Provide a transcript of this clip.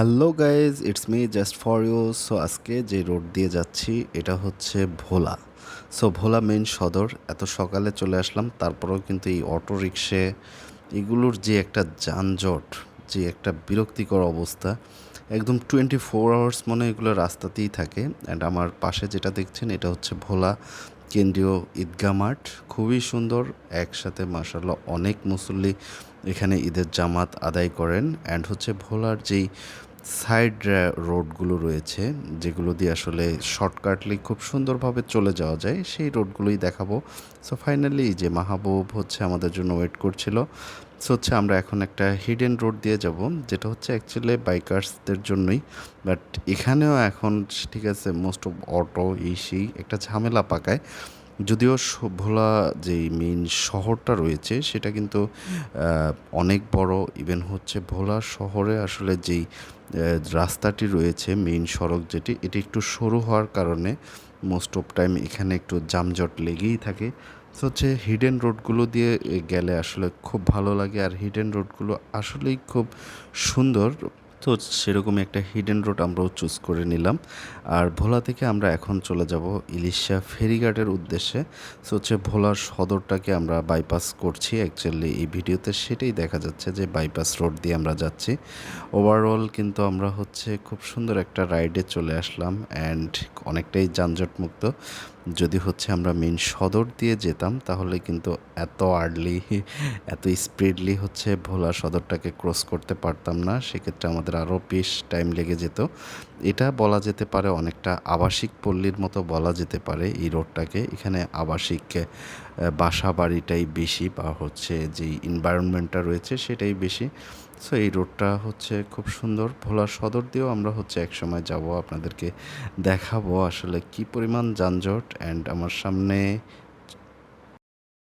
Hello guys, it's me just for you. So আজকে যে road দিয়ে যাচ্ছি, এটা হচ্ছে ভোলা। সো ভোলা মেইন সদর, এত সকালে চলে আসলাম, তারপরেও কিন্তু এই অটো রিক্সে এগুলোর যে একটা যানজট, যে একটা বিরক্তিকর অবস্থা, একদম টোয়েন্টি ফোর আওয়ার্স মনে এগুলো রাস্তাতেই থাকে। অ্যান্ড আমার পাশে যেটা দেখছেন, এটা হচ্ছে ভোলা কেন্দ্রীয় ঈদগাহ মাঠ। খুবই সুন্দর, একসাথে মাসাল্লাহ অনেক মুসল্লি এখানে ঈদের জামাত আদায় করেন। অ্যান্ড হচ্ছে ভোলার যেই সাইড রোডগুলো রয়েছে, যেগুলো দিয়ে আসলে শর্টকাটলি খুব সুন্দরভাবে চলে যাওয়া যায়, সেই রোডগুলোই দেখাবো। সো ফাইনালি যে মাহবুব হচ্ছে আমাদের জন্য ওয়েট করছিল। সো হচ্ছে আমরা এখন একটা হিডেন রোড দিয়ে যাব, যেটা হচ্ছে অ্যাকচুয়ালি বাইকার্সদের জন্যই। বাট এখানেও এখন, ঠিক আছে মোস্ট অফ অটো ইসি একটা ঝামেলা পাকায়। যদিও ভোলা যেই মেইন শহরটা রয়েছে, সেটা কিন্তু অনেক বড়। ইভেন হচ্ছে ভোলা শহরে আসলে যেই রাস্তাটি রয়েছে মেইন সড়ক যেটি, এটি একটু সরু হওয়ার কারণে মোস্ট অফ টাইম এখানে একটু যানজট লেগেই থাকে। তো হচ্ছে হিডেন রোডগুলো দিয়ে গেলে আসলে খুব ভালো লাগে। আর হিডেন রোডগুলো আসলেই খুব সুন্দর। তো সেরকম একটা হিডেন রোড আমরাও চুজ করে নিলাম। আর ভোলা থেকে আমরা এখন চলে যাব ইলিশা ফেরিঘাটের উদ্দেশ্যে। সো হচ্ছে ভোলার সদরটাকে আমরা বাইপাস করছি। অ্যাকচুয়ালি এই ভিডিওতে সেটাই দেখা যাচ্ছে যে বাইপাস রোড দিয়ে আমরা যাচ্ছি। ওভারঅল কিন্তু আমরা হচ্ছে খুব সুন্দর একটা রাইডে চলে আসলাম অ্যান্ড অনেকটাই যানজটমুক্ত। যদি হচ্ছে আমরা মেন সদর দিয়ে যেতাম, তাহলে কিন্তু এত আর্লি এত স্পিডলি হচ্ছে ভোলা সদরটাকে ক্রস করতে পারতাম না। সেক্ষেত্রে আমাদের আরও বেশ টাইম লেগে যেত। এটা বলা যেতে পারে অনেকটা আবাসিক পল্লীর মতো বলা যেতে পারে এই রোডটাকে এখানে আবাসিক বাসা বাড়িটাই বেশি বা হচ্ছে যে এনভায়রনমেন্টটা রয়েছে সেটাই বেশি। সো এই রোডটা হচ্ছে খুব সুন্দর। ভোলা সদর দিয়েও আমরা হচ্ছে একসময় যাব। আপনাদেরকে দেখাবো আসলে কি পরিমাণ যানজট অ্যান্ড আমার সামনে